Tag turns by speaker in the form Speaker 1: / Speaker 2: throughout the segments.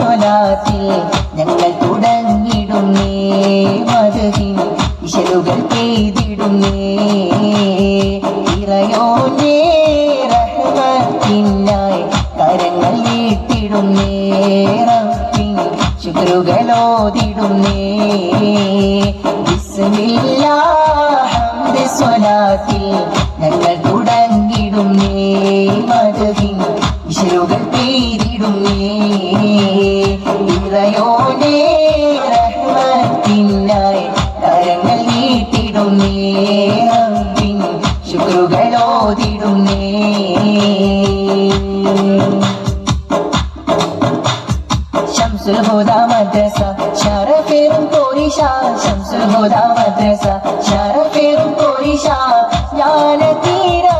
Speaker 1: സ്വലാത്തിൽ ഞങ്ങൾ തുടങ്ങിടുന്നേ മധുഹിൻ ഇശലുകൾ പെയ്തിടുന്നേ. ഇറയോനേ റഹ്മത്തിനായി കരങ്ങൾ നീട്ടിടുന്നേ റബ്ബിൻ ശുക്രുകളോതിടുന്നേ. ബിസ്മില്ലാ ഹംദ് സ്വലാത്തിൽ ഞങ്ങൾ ഇറയോനേ റഹ്മത്തിനായി കരങ്ങൾ നീട്ടിടുന്നേ റബ്ബിൻ ശുക്രുകളോതിടുന്നേ ശംസുൽ ഹുദ മദ്രസ ശരഫേറും പോരിഷ ശംസുൽ തീരവുമായി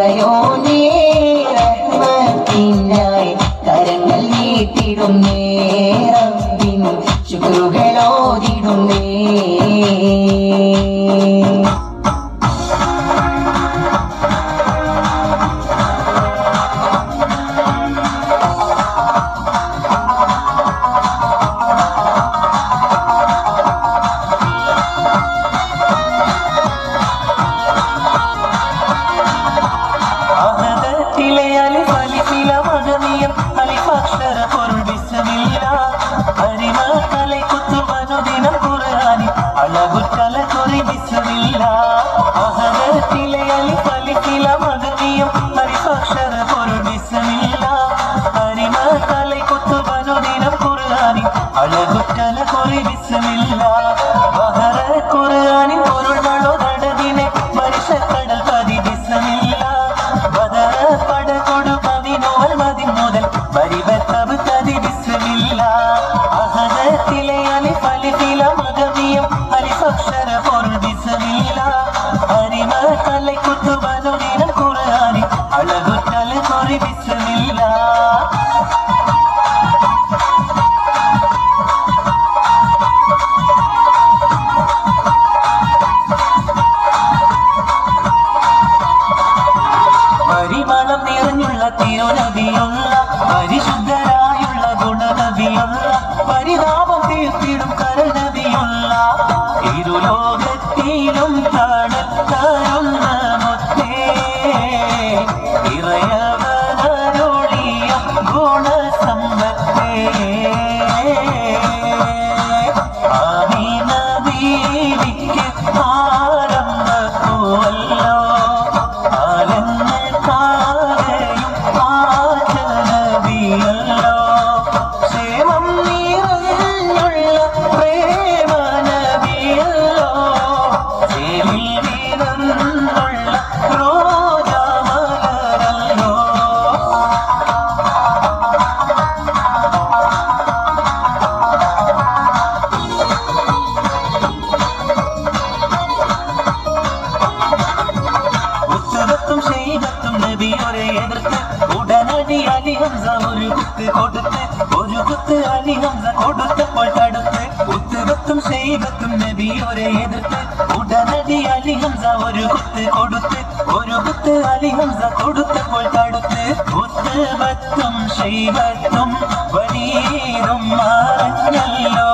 Speaker 1: ഇറയോനേ റഹ്മത്തിനായി
Speaker 2: അഴകുറ്റൽ കുറി ബിസ്മില്ല പരിമളം നിറഞ്ഞുള്ള തിരുനദിയുള്ള പരിശുദ്ധരായുള്ള ഗുണനദിയുള്ള പരിതാപം തീർത്തിടും കരനദിയുള്ള ഇരുലോകത്തിലും തണുത്തരുന്ന മുത്തേ. Oh. ഷെയ്ബത്തും നബിയോരെ എതിർത്ത് ഉടനടി അലി ഹംസ ഒരു ഒരു കുത്ത് അലി ഹംസ കൊടുത്തപ്പോൾ തടുത്ത് ഉത്തരത്തും ഷെയ്ബത്തും നബിയോരെ എതിർത്ത് ഉടനടി അലി ഒരു കുത്ത് കൊടുത്ത് ഒരു കുത്ത് അലി ഹംസ കൊടുത്തപ്പോൾ തടുത്ത് ഷെയ്ബത്തും വലീതും മറഞ്ഞല്ലോ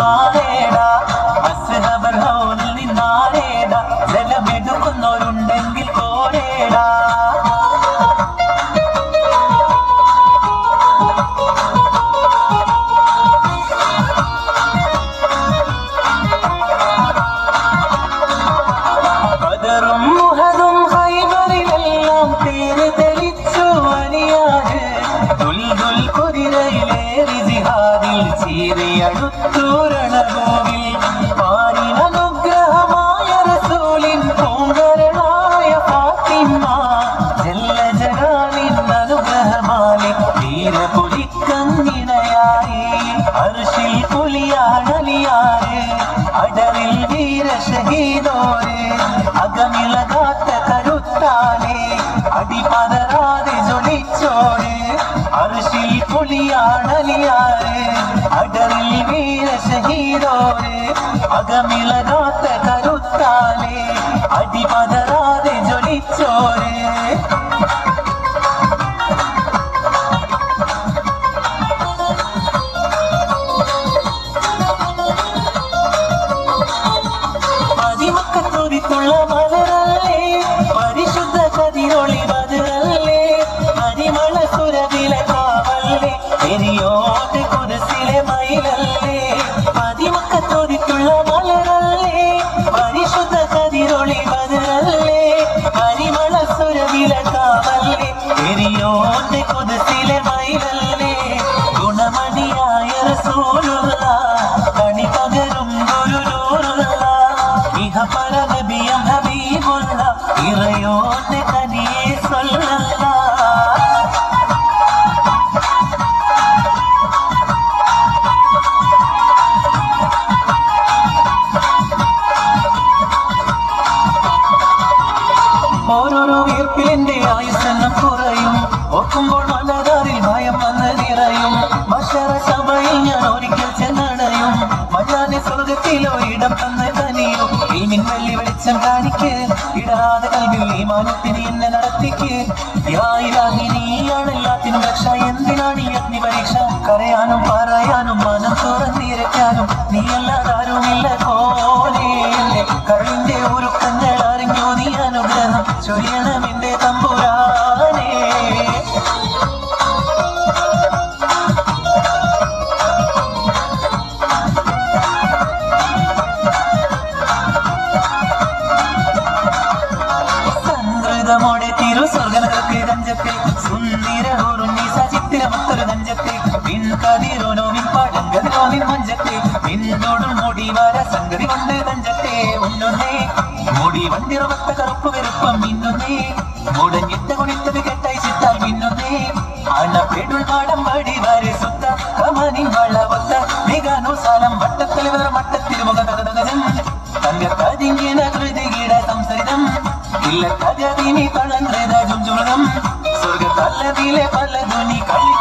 Speaker 2: അവിടുന്ന് മാറേടാ അസ്ഹബർ ഹൗലിൽ നിന്നാരേടാ ജലമെടുക്കുന്നവരുണ്ടെങ്കിൽ ദുൽദുൽ കുതിരയിലേറി പാതിൽ ചീരിയടുത്തൂരണഭൂവിൽ പാലിനനുഗ്രഹമായ റസൂലിൻ പൂങ്കരനായ പാത്തിമ്മ ജല്ല ജലാലിൻ അനുഗ്രഹമാലി തീരപുലിക്കഞ്ഞിണയായി അർഷിൽ പുലിയാടലിയാറ് അടറിൽ വീര ഷഹീദോര് അകമിളക പൊളിയാണലിയാറ് അടറിൽ വീര ഷഹീദോരെ അകമിളകാത്ത കരുത്താലെ. കാവല്ലേ എരിയോട്ട് കുരസിലെ മയിലല്ലേ പതിമക്കത്തൊരിത്തുള്ള മലരല്ലേ? പരിശുദ്ധ കതിരൊളി മധുരല്ലേ പരിമള സുരവില കാവല്ലേ? എരിയോട്ട് കുരസിലെ മയിലല്ലേ? ഗുണമണിയായ റസൂലുള്ള മുടി വണ്ടിറവത്ത കറുപ്പ് വെറുപ്പം മിന്നുന്നേ മുടഞ്ഞിട്ട കുണിത്തത് കെട്ടായി ചിത്താൽ മിന്നുന്നേ അണപ്പെടുൾ പാടം വടി വരെ സുത്ത കമനിൻ വളവത്ത മികാനു സാലം വട്ടത്തലിവർ മട്ടത്തിരുമുഖ തകതകജം തങ്കത്തതിങ്ങിന കൃതികിട സംസരിതം ഇല്ല കഥതിനി തളന്ത്രത ജുംജുമൃതം സ്വർഗത്തല്ലതിലെ പല ധ്വനി കള്ളി